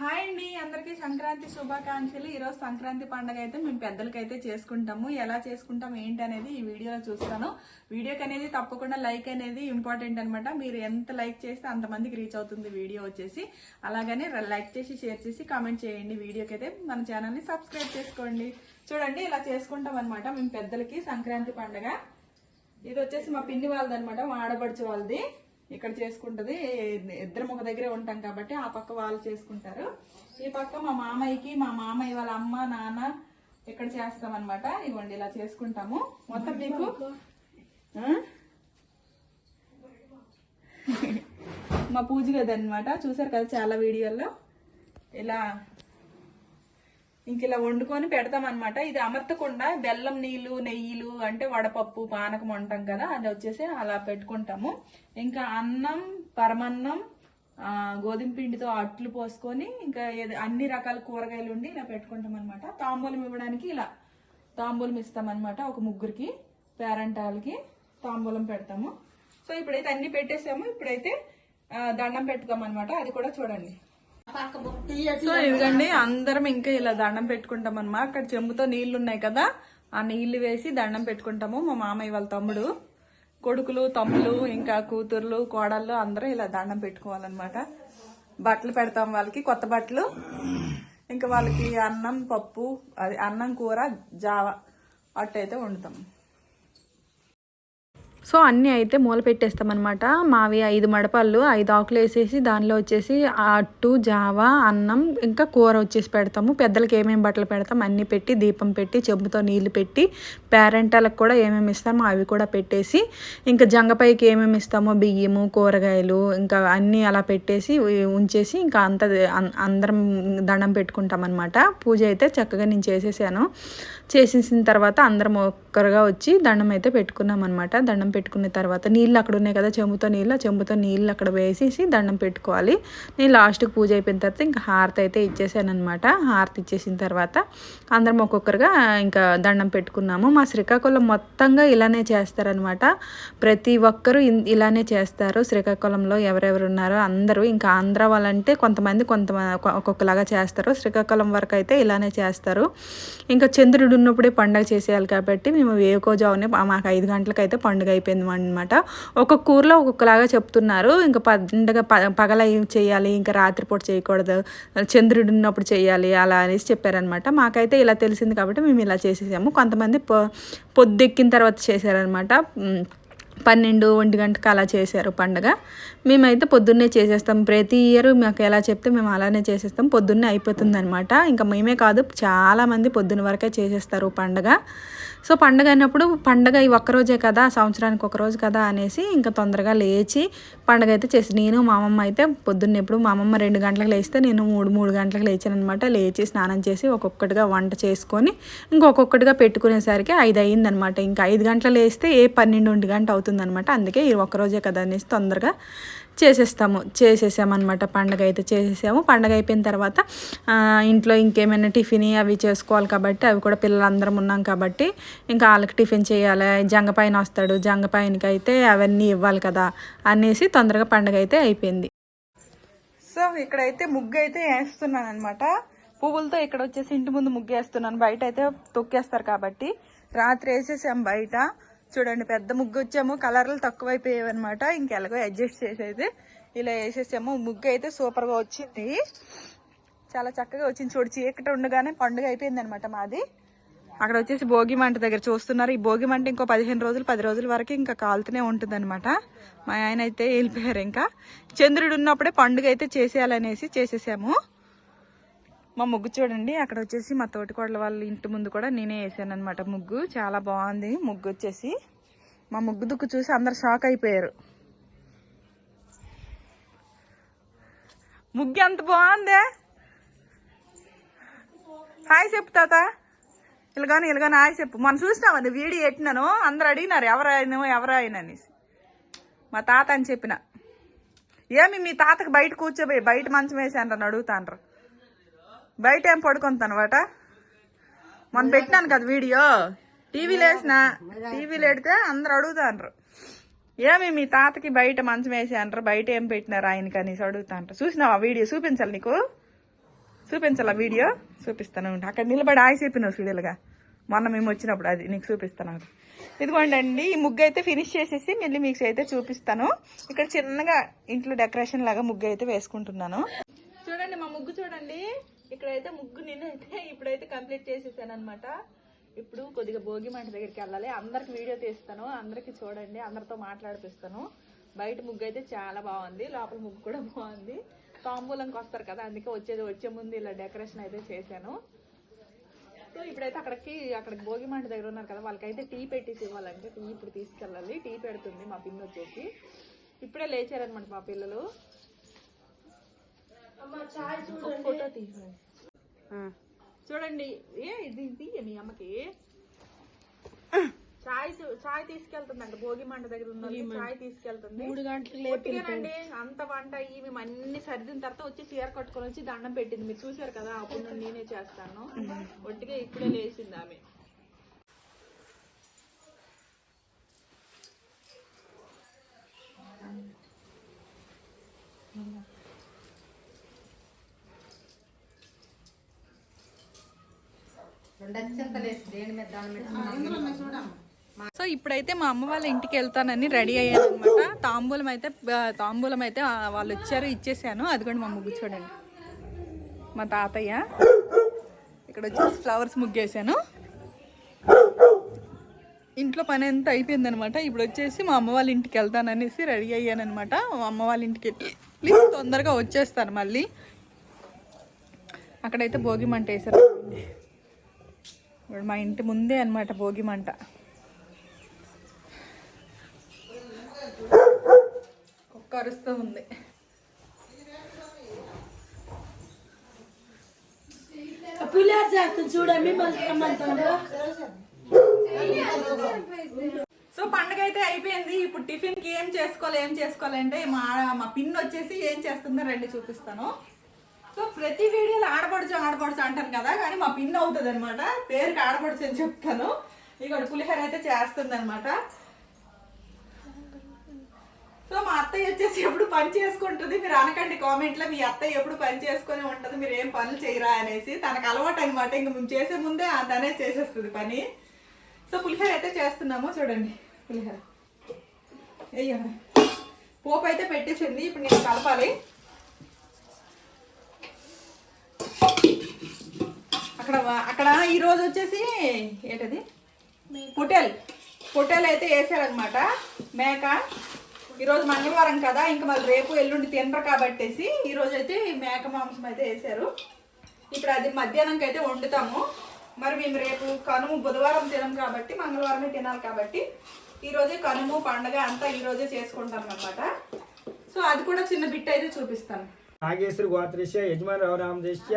Hi అండి అందరికీ సంక్రాంతి శుభాకాంక్షలు. ఈరోజు సంక్రాంతి పండుగ అయితే మేము పెద్దలకైతే చేసుకుంటాము. ఎలా చేసుకుంటాం ఏంటి అనేది ఈ వీడియోలో చూస్తాను. వీడియోకి అనేది తప్పకుండా లైక్ అనేది ఇంపార్టెంట్ అనమాట మీరు ఎంత లైక్ చేస్తే అంతమందికి రీచ్ అవుతుంది వీడియో వచ్చేసి. అలాగనే లైక్ చేసి షేర్ చేసి కామెంట్ చేయండి. వీడియోకి అయితే మన ఛానల్ని సబ్స్క్రైబ్ చేసుకోండి. చూడండి ఇలా చేసుకుంటాం అనమాట మేము పెద్దలకి సంక్రాంతి పండుగ. ఇది వచ్చేసి మా పిన్ని వాళ్ళది అనమాట మా ఆడబడుచు వాళ్ళది. ఇక్కడ చేసుకుంటది. ఇద్దరం ఒక దగ్గరే ఉంటాం కాబట్టి ఆ పక్క వాళ్ళు చేసుకుంటారు. ఈ పక్క మా మామయ్యకి మా మామయ్య వాళ్ళ అమ్మ నాన్న ఇక్కడ చేస్తాం అనమాట ఇవ్వండి ఇలా చేసుకుంటాము. మొత్తం మీకు మా పూజ గది అనమాట చూసారు కదా చాలా వీడియోల్లో? ఇలా ఇంక ఇలా వండుకొని పెడతామన్నమాట. ఇది అమర్తకుండా బెల్లం నీళ్ళు నెయ్యిలు అంటే వడపప్పు పానకం అంటాం కదా అది వచ్చేసి అలా పెట్టుకుంటాము. ఇంకా అన్నం పరమన్నం గోధుమ పిండితో అట్లు పోసుకొని ఇంకా అన్ని రకాల కూరగాయలు ఉండి ఇలా పెట్టుకుంటాం అనమాట తాంబూలం ఇవ్వడానికి ఇలా తాంబూలం ఇస్తామన్నమాట ఒక ముగ్గురికి పేరంటాలకి తాంబూలం పెడతాము. సో ఇప్పుడైతే అన్ని పెట్టేసాము. ఇప్పుడైతే దండం పెట్టుకోమన్నమాట. అది కూడా చూడండి. సో ఇదిగండి అందరం ఇంకా ఇలా దండం పెట్టుకుంటాం అన్నమాట అక్కడ చెంబుతో నీళ్ళు ఉన్నాయి కదా ఆ నీళ్ళు వేసి దండం పెట్టుకుంటాము. మా మామయ్య వాళ్ళ తమ్ముడు కొడుకులు తమ్ములు ఇంకా కూతుర్లు కోడళ్ళు అందరూ ఇలా దండం పెట్టుకోవాలన్నమాట. బట్టలు పెడతాం వాళ్ళకి కొత్త బట్టలు. ఇంకా వాళ్ళకి అన్నం పప్పు అది అన్నం కూర జావ అట్టయితే వండుతాం. సో అన్నీ అయితే మూల పెట్టేస్తామన్నమాట మావి ఐదు మడపళ్ళు ఐదు ఆకులు వేసేసి దానిలో వచ్చేసి అట్టు జావ అన్నం ఇంకా కూర వచ్చేసి పెడతాము. పెద్దలకి ఏమేమి బట్టలు పెడతాం అన్నీ పెట్టి దీపం పెట్టి చెంబుతో నీళ్ళు పెట్టి పేరెంటాలకు కూడా ఏమేమి ఇస్తామో అవి కూడా పెట్టేసి ఇంకా జంగపైకి ఏమేమి ఇస్తామో బియ్యము కూరగాయలు ఇంకా అన్నీ అలా పెట్టేసి ఉంచేసి ఇంకా అంత అందరం దండం పెట్టుకుంటాం అనమాట పూజ అయితే చక్కగా నేను చేసేసాను. చేసేసిన తర్వాత అందరం ఒక్కరుగా వచ్చి దండం అయితే పెట్టుకున్నాం అనమాట దండం పెట్టుకున్న తర్వాత నీళ్ళు అక్కడ ఉన్నాయి కదా చెంబుతో నీళ్ళు చెంబుతో నీళ్ళు అక్కడ వేసేసి దండం పెట్టుకోవాలి. నేను లాస్ట్కి పూజ అయిపోయిన తర్వాత ఇంకా హారతి అయితే ఇచ్చేసాను అనమాట హారతి ఇచ్చేసిన తర్వాత అందరం ఒక్కొక్కరుగా ఇంకా దండం పెట్టుకున్నాము. మా శ్రీకాకుళం మొత్తంగా ఇలానే చేస్తారనమాట ప్రతి ఒక్కరూ ఇన్- ఇలానే చేస్తారు. శ్రీకాకుళంలో ఎవరెవరు ఉన్నారో అందరూ ఇంకా ఆంధ్ర వాళ్ళంటే కొంతమంది కొంతమంది ఒక్కొక్కలాగా చేస్తారు. శ్రీకాకుళం వరకు అయితే ఇలానే చేస్తారు. ఇంకా చంద్రుడు ఉన్నప్పుడే పండగ చేసేయాలి కాబట్టి మేము వేకోజావునే మాకు ఐదు గంటలకు అయితే పండుగ అయిపోయింది అనమాట ఒక్కొక్క కూరలో ఒక్కొక్కలాగా చెప్తున్నారు. ఇంకా పండగ ప పగల చేయాలి? ఇంకా రాత్రిపూట చేయకూడదు. చంద్రుడు ఉన్నప్పుడు చేయాలి అలా అనేసి చెప్పారనమాట మాకైతే ఇలా తెలిసింది కాబట్టి మేము ఇలా చేసేసాము. కొంతమంది పొ పొద్దెక్కిన తర్వాత చేశారనమాట పన్నెండు ఒంటి గంటకు అలా చేశారు పండగ. మేమైతే పొద్దున్నే చేసేస్తాం. ప్రతి ఇయర్ మాకు ఎలా చెప్తే మేము అలానే చేసేస్తాం. పొద్దున్నే అయిపోతుంది అనమాట ఇంకా మేమే కాదు చాలామంది పొద్దున్న వరకే చేసేస్తారు పండగ. సో పండగ అయినప్పుడు పండగ ఈ ఒక్కరోజే కదా సంవత్సరానికి ఒక రోజు కదా అనేసి ఇంకా తొందరగా లేచి పండగ అయితే చేసి నేను మా అమ్మమ్మ అయితే పొద్దున్న ఎప్పుడు మా అమ్మమ్మ రెండు గంటలకు లేస్తే నేను మూడు మూడు గంటలకు లేచాను అనమాట లేచి స్నానం చేసి ఒక్కొక్కటిగా వంట చేసుకొని ఇంకొక్కొక్కటిగా పెట్టుకునేసరికి ఐదు అయ్యిందనమాట ఇంకా ఐదు గంటలు లేస్తే ఏ పన్నెండు గంట అవుతుందన్నమాట. అందుకే ఈ ఒక్కరోజే కదా అనేసి తొందరగా చేసేస్తాము చేసేసామన్నమాట. పండగ అయితే చేసేసాము. పండగ అయిపోయిన తర్వాత ఇంట్లో ఇంకేమైనా టిఫిన్ అవి చేసుకోవాలి కాబట్టి అవి కూడా పిల్లలందరం ఉన్నాం కాబట్టి ఇంకా వాళ్ళకి టిఫిన్ చేయాలి. జంగపైన వస్తాడు. జంగపైనకి అయితే అవన్నీ ఇవ్వాలి కదా అనేసి తొందరగా పండగ అయితే అయిపోయింది. సో ఇక్కడైతే ముగ్గు అయితే వేస్తున్నాను అనమాట పువ్వులతో ఇక్కడ వచ్చేసి ఇంటి ముందు ముగ్గు వేస్తున్నాను. బయట అయితే తొక్కేస్తారు కాబట్టి. రాత్రి వేసేసాం బయట. చూడండి పెద్ద ముగ్గు వచ్చాము కలర్లు తక్కువైపోయాయి అనమాట ఇంకెలాగో అడ్జస్ట్ చేసేది. ఇలా వేసేసాము. ముగ్గు అయితే సూపర్గా వచ్చింది. చాలా చక్కగా వచ్చింది చూడు చీకటి ఉండగానే పండుగ అయిపోయింది అనమాట మాది. అక్కడ వచ్చేసి భోగి మంట దగ్గర చూస్తున్నారు. ఈ భోగి మంట ఇంకో పదిహేను రోజులు పది రోజుల వరకు ఇంకా కాలుతూనే ఉంటుంది అనమాట మా ఆయన అయితే వెళ్ళిపోయారు ఇంకా. చంద్రుడు ఉన్నప్పుడే పండుగ అయితే చేసేయాలనేసి చేసేసాము. మా ముగ్గు చూడండి అక్కడ వచ్చేసి మా తోటికోడల వాళ్ళ ఇంటి ముందు కూడా నేనే వేసాను అనమాట ముగ్గు. చాలా బాగుంది ముగ్గు వచ్చేసి. మా ముగ్గు దుక్కు చూసి అందరు షాక్ అయిపోయారు. ముగ్గు ఎంత బాగుందే? హాయ్ చెప్పు తాత. ఇలాగాని ఇలాగాని హాయ్ చెప్పు. మనం చూసినామండి వీడియో పెట్టినాను? అందరు అడిగినారు ఎవరైనా ఎవరైనా అనేసి. మా తాత అని చెప్పిన. ఏమి మీ తాతకి బయట కూర్చోబోయి బయట మంచం వేసాను అని రా బయట ఏం పడుకుంటానమాట మొన్న పెట్టినాను కదా వీడియో. టీవీలో వేసిన టీవీలో పెడితే అందరు అడుగుతాండ్రు. ఏమి మీ తాతకి బయట మంచం వేసి అంటారు బయట ఏం పెట్టినారు ఆయనకి అనేసి అడుగుతా అంటారు చూసినావా వీడియో? చూపించాలి నీకు? చూపించాలా వీడియో? చూపిస్తాను అక్కడ నిలబడి ఆయి చెప్పినావు మొన్న మేము వచ్చినప్పుడు అది నీకు చూపిస్తాను ఆగు. ఇదిగోండి అండి ఈ ముగ్గు అయితే ఫినిష్ చేసేసి మళ్ళీ మీకు అయితే చూపిస్తాను. ఇక్కడ చిన్నగా ఇంట్లో డెకరేషన్ లాగా ముగ్గు అయితే వేసుకుంటున్నాను. చూడండి మా ముగ్గు చూడండి. ఇక్కడైతే ముగ్గు నేనైతే ఇప్పుడైతే కంప్లీట్ చేసేసాను అనమాట ఇప్పుడు కొద్దిగా భోగి మంట దగ్గరికి వెళ్ళాలి. అందరికి వీడియో తీస్తాను. అందరికి చూడండి. అందరితో మాట్లాడిపిస్తాను. బయట ముగ్గు అయితే చాలా బాగుంది. లోపల ముగ్గు కూడా బాగుంది. తాంబూలంకి వస్తారు కదా అందుకే వచ్చేది వచ్చే ముందు ఇలా డెకరేషన్ అయితే చేశాను. సో ఇప్పుడైతే అక్కడికి అక్కడికి భోగి మంట దగ్గర ఉన్నారు కదా వాళ్ళకైతే టీ పెట్టేసి ఇవ్వాలంటే టీ ఇప్పుడు తీసుకెళ్ళాలి. టీ పెడుతుంది మా పిన్ని వచ్చేసి. ఇప్పుడే లేచారనమాట మా పిల్లలు. చూడండి. ఏ ఇది తీయ మీ అమ్మకి. చాయ్ చాయ్ తీసుకెళ్తుందంట. భోగి మంట దగ్గర ఉన్న చాయ్ తీసుకెళ్తుంది. మూడు గంటలు అంత వంట ఇవి మేము అన్ని సర్దిన తర్వాత వచ్చి చీర కట్టుకొని వచ్చి దండం పెట్టింది. మీరు చూసారు కదా అప్పుడు నుండి నేనే చేస్తాను. ఒట్టిగా ఇప్పుడే లేచింది ఆమె. సో ఇప్పుడైతే మా అమ్మ వాళ్ళ ఇంటికి వెళ్తానని రెడీ అయ్యాను అనమాట తాంబూలం అయితే తాంబూలం అయితే వాళ్ళు వచ్చారు ఇచ్చేసాను. అది కూడా మా ముగ్గు చూడండి. మా తాతయ్య. ఇక్కడ వచ్చేసి ఫ్లవర్స్ ముగ్గేసాను. ఇంట్లో పని అంతా అయిపోయింది అనమాట ఇప్పుడు వచ్చేసి మా అమ్మ వాళ్ళ ఇంటికి వెళ్తాననేసి రెడీ అయ్యాను అనమాట మా అమ్మ వాళ్ళ ఇంటికి వెళ్ళి తొందరగా వచ్చేస్తాను మళ్ళీ. అక్కడైతే భోగి మంట వేసారు ఇప్పుడు మా ఇంటి ముందే అనమాట భోగి మంట. కుక్క అరుస్తూ ఉంది. చేస్తుంది చూడండి సో పండగ అయితే అయిపోయింది. ఇప్పుడు టిఫిన్కి ఏం చేసుకోవాలి ఏం చేసుకోవాలంటే మా మా పిన్ వచ్చేసి ఏం చేస్తుందో రండి చూపిస్తాను. సో ప్రతి వీడియోలో ఆడపడుచు ఆడపడుచు అంటాను కదా కానీ మా పిన్ అవుతుంది అనమాట పేరుకి ఆడపడుచు అని చెప్తాను. ఇక్కడ పులిహోర అయితే చేస్తుంది అనమాట సో మా అత్తయ్య వచ్చేసి ఎప్పుడు పని చేసుకుంటుంది. మీరు అనకండి కామెంట్లో మీ అత్తయ్య ఎప్పుడు పని చేసుకొని ఉంటుంది మీరు ఏం పనులు చేయరా అనేసి. తనకు అలవాటు అనమాట ఇంక మేము చేసే ముందే ఆ తనే చేసేస్తుంది పని. సో పులిహోర అయితే చేస్తున్నాము. చూడండి పులిహోర. అయ్యా పోపు అయితే పెట్టేసింది. ఇప్పుడు నేను కలపాలి. అక్కడ అక్కడ ఈరోజు వచ్చేసి ఏంటది? పొటేల్. పొటేల్ అయితే వేసారనమాట మేక. ఈరోజు మంగళవారం కదా ఇంకా మళ్ళీ రేపు ఎల్లుండి తినరు కాబట్టేసి ఈరోజు అయితే మేక మాంసం అయితే వేసారు ఇప్పుడు అది మధ్యాహ్నంకి అయితే వండుతాము. మరి మేము రేపు కనుము బుధవారం తినం కాబట్టి మంగళవారమే తినాలి కాబట్టి ఈరోజే కనుము పండగ అంతా ఈరోజే రోజే చేసుకుంటాం అనమాట సో అది కూడా చిన్న బిట్ అయితే చూపిస్తాను. నాగేశ్వరి గోత్రస్య యజమాని రామదేశ్య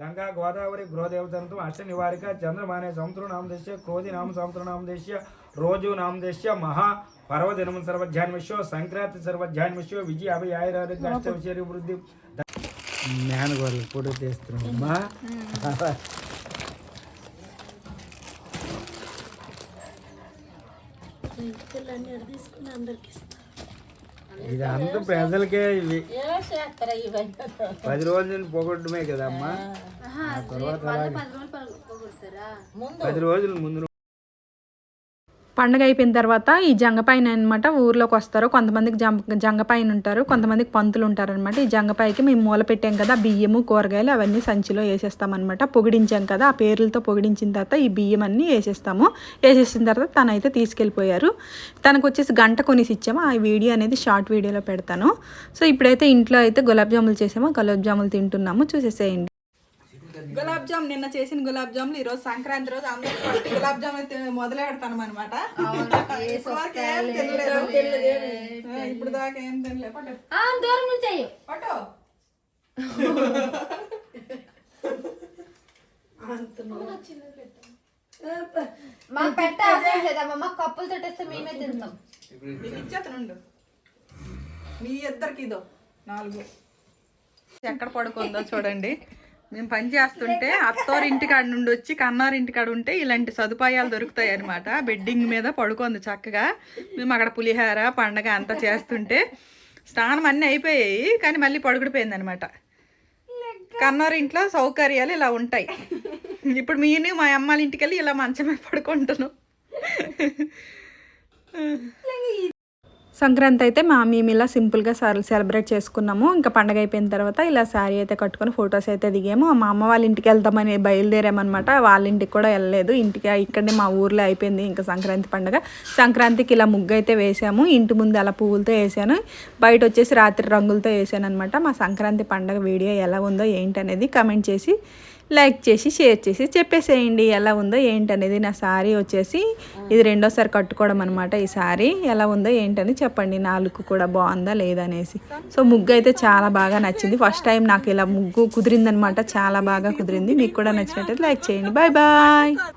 గంగా గోదావరి గృహదేవతంతో అష్ట నివారిక చంద్రమానే సముద్ర నామదేశ్య క్రోధి నామ సముద్ర నామదేశ్య రోజు నామదేశ్య మహా పర్వదినం సర్వధ్యాన్విశ్వ సంక్రాంతి సర్వధ్యాన్విశ్వ విజయ అభయ ఆయురారోగ్య అష్టవిషయ వృద్ధి మేనగోళ్ళు ఫోటో తీస్తున్నామ్మా తీసుకుని అందరికి ఇది అంత ప్రజలకే ఇవి. పది రోజులు పొగొట్టమే కదమ్మా? ఆ. తర్వాత. పది రోజుల ముందు పండగ అయిపోయిన తర్వాత ఈ జంగపైన అనమాట ఊర్లోకి వస్తారు. కొంతమందికి జంగ జంగపైన ఉంటారు కొంతమందికి పంతులు ఉంటారు అనమాట ఈ జంగపైకి మేము మూల పెట్టాం కదా బియ్యము కూరగాయలు అవన్నీ సంచిలో వేసేస్తామన్నమాట పొగిడించాం కదా ఆ పేర్లతో పొగిడించిన తర్వాత ఈ బియ్యం అన్నీ వేసేస్తాము. వేసేసిన తర్వాత తనైతే తీసుకెళ్ళిపోయారు. తనకు వచ్చేసి గంట కొనేసి ఇచ్చాము. ఆ వీడియో అనేది షార్ట్ వీడియోలో పెడతాను. సో ఇప్పుడైతే ఇంట్లో అయితే గులాబ్ జాములు చేసాము. గులాబ్ జాములు తింటున్నాము. చూసేసేయండి. గులాబ్ జామ్ నిన్న చేసిన గులాబ్ జాములు ఈ రోజు సంక్రాంతి రోజు అందరూ ఫస్ట్ గులాబ్ జామ్ అయితే మొదలే పెడతాను అనమాట ఇప్పుడు దాకా ఏం తినలే పట్టు. దూరం నుంచి అయ్యో. పట్టు. మాకు పెట్టే అవసరం లేదమ్మా మాకు కప్పులతో తెస్తే మేమే తింటాం. మీకు ఇచ్చేతనుండు మీ ఇద్దరికి ఇదో. నాలుగు. ఎక్కడ పడుకుందో చూడండి. మేము పని చేస్తుంటే అత్తోరి ఇంటికాడ నుండి వచ్చి కన్నారి ఇంటికాడ ఉంటే ఇలాంటి సదుపాయాలు దొరుకుతాయి అనమాట బెడ్డింగ్ మీద పడుకుంది చక్కగా. మేము అక్కడ పులిహార పండగ అంతా చేస్తుంటే స్నానం అన్నీ అయిపోయాయి కానీ మళ్ళీ పడుకుడిపోయింది అనమాట కన్నారి ఇంట్లో సౌకర్యాలు ఇలా ఉంటాయి. ఇప్పుడు మీరు మా అమ్మాళ్ళ ఇంటికి వెళ్ళి ఇలా మంచమే పడుకుంటున్నాం. సంక్రాంతి అయితే మా మేము ఇలా సింపుల్గా సెలబ్రేట్ చేసుకున్నాము. ఇంకా పండగ అయిపోయిన తర్వాత ఇలా శారీ అయితే కట్టుకొని ఫొటోస్ అయితే దిగాము. మా అమ్మ వాళ్ళ ఇంటికి వెళ్దామని బయలుదేరామన్నమాట. వాళ్ళ ఇంటికి కూడా వెళ్ళలేదు. ఇంటికి ఇక్కడనే మా ఊర్లో అయిపోయింది ఇంకా సంక్రాంతి పండగ. సంక్రాంతికి ఇలా ముగ్గు అయితే వేసాము. ఇంటి ముందు అలా పువ్వులతో వేసాను. బయట వచ్చేసి రాత్రి రంగులతో వేసాను అనమాట మా సంక్రాంతి పండగ వీడియో ఎలా ఉందో ఏంటనేది కమెంట్ చేసి లైక్ చేసి షేర్ చేసి చెప్పేసేయండి. ఎలా ఉందో ఏంటనేది నా శారీ వచ్చేసి ఇది రెండోసారి కట్టుకోవడం అనమాట ఈ శారీ ఎలా ఉందో ఏంటని చెప్పండి. నా లుక్ కూడా బాగుందా లేదా అనేసి. సో ముగ్గు అయితే చాలా బాగా నచ్చింది. ఫస్ట్ టైం నాకు ఇలా ముగ్గు కుదిరిందనమాట చాలా బాగా కుదిరింది. మీకు కూడా నచ్చినట్టయితే లైక్ చేయండి. Bye bye.